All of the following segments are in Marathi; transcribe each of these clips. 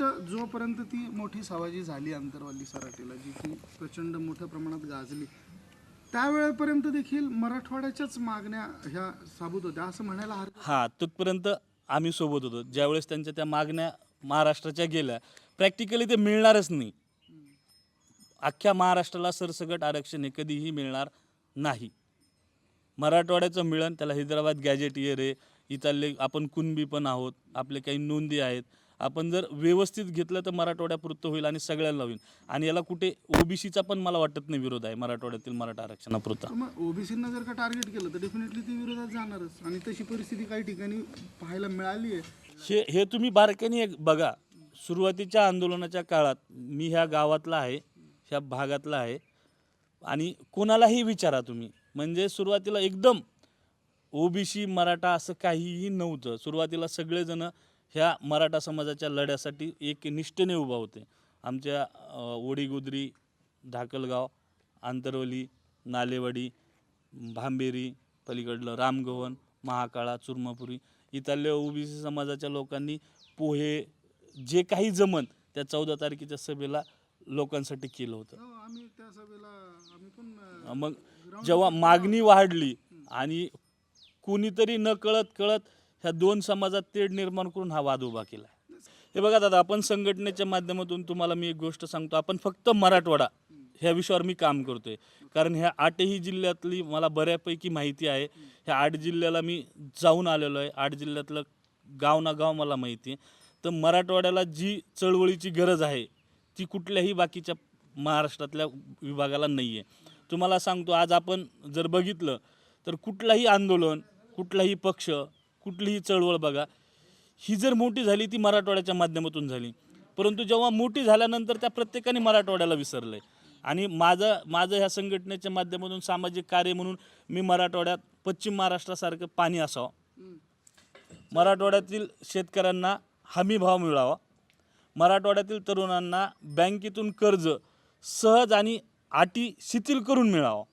वाटतं जोपर्यंत ती मोठी सावाजी झाली आंतरवाली सराठीला जी की प्रचंड मोठ्या प्रमाणात गाजली त्यावेळेपर्यंत देखील मराठवाड्याच्याच मागण्या ह्या साबूत होत्या. असं म्हणायला हरकत हां तिथपर्यंत आम्ही सोबत होतो. ज्यावेळेस त्यांच्या त्या मागण्या महाराष्ट्राच्या गेल्या प्रॅक्टिकली ते मिळणारच नाही. अख्ख्या महाराष्ट्राला सरसकट आरक्षण हे कधीही मिळणार नाही. मराठवाड्याचं मिळण त्याला हैदराबाद गॅजेट इयर आहे इथले आपण कुणबी पण आहोत आपले काही नोंदी आहेत आपण जर व्यवस्थित घेतलं तर मराठवाड्यापुरतं होईल आणि सगळ्यांना होईल. आणि याला कुठे ओबीसीचा पण मला वाटत नाही विरोध आहे मराठवाड्यातील मराठा आरक्षणापुरता. मग ओबीसीना जर का टार्गेट केलं तर डेफिनेटली ती विरोधात जाणारच. आणि तशी परिस्थिती काही ठिकाणी पाहायला मिळाली आहे. हे हे तुम्ही बारकाईने एक बघा. सुरुवातीच्या आंदोलनाच्या काळात मी ह्या गावातला आहे ह्या भागातला आहे. आणि कोणालाही विचारा तुम्ही. म्हणजे सुरुवातीला एकदम ओबीसी मराठा असं काहीही नव्हतं. सुरुवातीला सगळेजण ह्या मराठा समाजाच्या लढ्यासाठी एक निष्ठेने उभा होते. आमच्या अ, वडीगुद्री धाकलगाव आंतरवली नालेवाडी भांबेरी पलीकडलं रामगव्हाण महाकाळा चुरमापुरी इथल्या ओबीसी समाजाच्या लोकांनी पोहे जे काही जमन त्या चौदा तारखेच्या सभेला लोकांसाठी केलं होतं. हो, मग जेव्हा मागणी वाढली आणि कोणीतरी न कळत कळत ह्या दोन समाजात तेढ निर्माण करून हा वाद उभा केला हे बघा दादा आपण संघटनेच्या माध्यमातून तुम्हाला मी एक गोष्ट सांगतो. आपण फक्त मराठवाडा ह्या विषयावर मी काम करतोय. कारण ह्या आठही जिल्ह्यातली मला बऱ्यापैकी माहिती आहे. ह्या आठ जिल्ह्याला मी जाऊन आलेलो आहे. आठ जिल्ह्यातलं गाव ना गाव मला माहिती आहे. तर मराठवाड्याला जी चळवळीची गरज आहे ती कुठल्याही बाकीच्या महाराष्ट्रातल्या विभागाला नाही आहे तुम्हाला सांगतो आज आपण जर बघितलं तर कुठलाही आंदोलन कुठलाही पक्ष कुठलीही चळवळ बघा. ही जर मोठी झाली ती मराठवाड्याच्या माध्यमातून झाली. परंतु जेव्हा मोठी झाल्यानंतर त्या प्रत्येकाने मराठवाड्याला विसरलं आहे आणि माझं माझं ह्या संघटनेच्या माध्यमातून सामाजिक कार्य म्हणून मी मराठवाड्यात पश्चिम महाराष्ट्रासारखं पाणी असावं. मराठवाड्यातील शेतकऱ्यांना हमी भाव मिळावा. मराठवाड्यातील तरुणांना बँकेतून कर्ज सहज आणि अटी शिथिल करून मिळावं.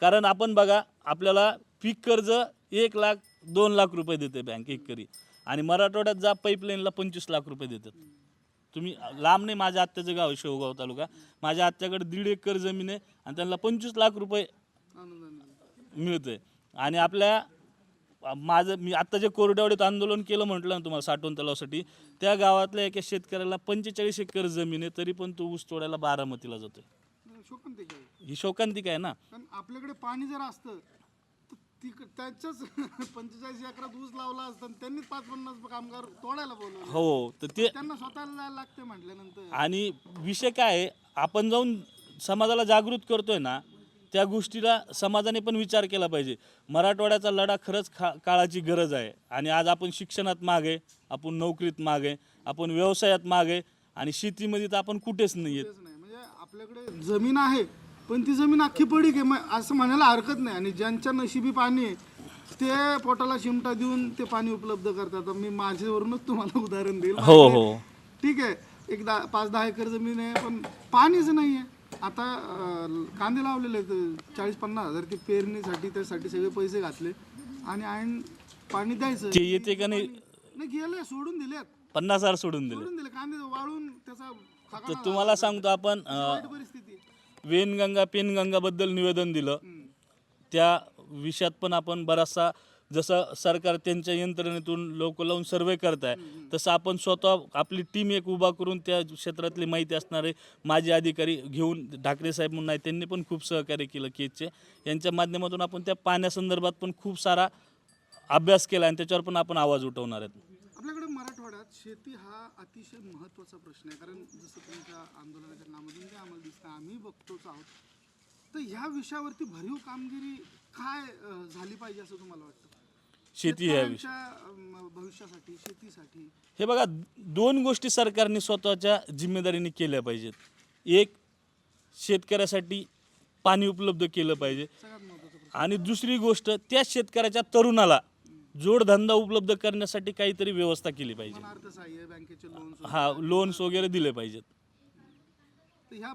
कारण आपण बघा आपल्याला पीक कर्ज एक लाख दोन लाख रुपये देते बँक एकरी. आणि मराठवाड्यात जा पाईपलाईनला पंचवीस लाख रुपये देतात. तुम्ही लांब नाही माझ्या आत्याचं गाव आहे शेवगाव तालुका. माझ्या आत्याकडे दीड एकर जमीन आहे आणि त्यांना पंचवीस लाख रुपये मिळते आणि आपल्या माझं मी आत्ता जे कोरड्यावडीत आंदोलन केलं म्हटलं ना तुम्हाला साठवण तलावासाठी त्या गावातल्या एका शेतकऱ्याला पंचेचाळीस एकर जमीन आहे तरी पण तो ऊस तोडायला बारामतीला जातोय. शोकांतिक आहे ही शोकांतिक आहे ना. कारण आपल्याकडे पाणी जर असतं तर त्याच्याच पंचेचाळीस एकरात ऊस लावला असता आणि त्यांनीच पाच पन्नास कामगार तोडायला बोलवले. हो तर ते त्यांना स्वतःला जायला लागते म्हटल्यानंतर. आणि विषय काय आहे आपण जाऊन समाजाला जागृत करतोय ना त्या गोष्टीला समाजाने पण विचार केला पाहिजे. मराठवाड्याचा लढा खरंच खा काळाची गरज आहे. आणि आज आपण शिक्षणात मागे आपण नोकरीत मागे आपण व्यवसायात मागे आणि शेतीमध्ये तर आपण कुठेच नाही आहेत आपल्याकडे जमीन आहे पण ती जमीन अख्खी पडीक आहे. मग असं म्हणायला हरकत नाही. आणि ज्यांच्या नशिबी पाणी आहे ते पोटाला चिमटा देऊन ते पाणी उपलब्ध करतात. मी माझ्यावरूनच तुम्हाला उदाहरण देईल. हो हो. ठीक आहे. एक दहा पाच दहा एकर जमीन आहे पण पाणीच नाही आहे. आता अं, कांदे लावलेले आहेत. चाळीस पन्नास हजार ते पेरणीसाठी त्यासाठी सगळे पैसे घातले. आणि ऐन पाणी द्यायचं. ते येते का नाही? नाही गेले सोडून दिलेत. पन्नास हजार सोडून दिले. सोडून दिले कांदे वाळून त्याचा तर तुम्हाला सांगतो आपण अं, वाईट परिस्थिती. वेनगंगा पेनगंगाबद्दल निवेदन दिलं. त्या विषयात पण आपण बराचसा जसं सरकार त्यांच्या यंत्रणेतून लोक लावून सर्वे करताय तसं आपण स्वतः आपली टीम एक उभा करून त्या क्षेत्रातली माहिती असणारे माजी अधिकारी घेऊन ठाकरे साहेब म्हणून आहे त्यांनी पण खूप सहकार्य केलं केजचे. यांच्या माध्यमातून आपण त्या पाण्यासंदर्भात पण खूप सारा अभ्यास केला आणि त्याच्यावर पण आपण आवाज उठवणार आहेत. मराठवाड्यात शेती हा अतिशय महत्त्वाचा प्रश्न आहे. कारण जसं तुमच्या आंदोलनाच्या नामातून जे आम्हाला दिसतं आम्ही बघतोच आहोत. तर ह्या विषयावरती भरीव कामगिरी काय अं, झाली पाहिजे असं तुम्हाला वाटतं? शेती ह्या विषयी शेतकऱ्यांच्या, अं, भविष्यासाठी शेतीसाठी. हे बघा दोन गोष्टी सरकारने स्वतःच्या जिम्मेदारीने केल्या पाहिजेत. एक शेतकऱ्यासाठी पाणी उपलब्ध केलं पाहिजे. सगळ्यात महत्त्वाचा प्रश्न. आणि दुसरी गोष्ट त्या शेतकऱ्याच्या तरुणाला जोडधंदा उपलब्ध करण्यासाठी काहीतरी व्यवस्था केली पाहिजे. अर्थसहाय्य बँकेचे लोन हा लोन्स वगैरे दिले पाहिजेत. तर ह्या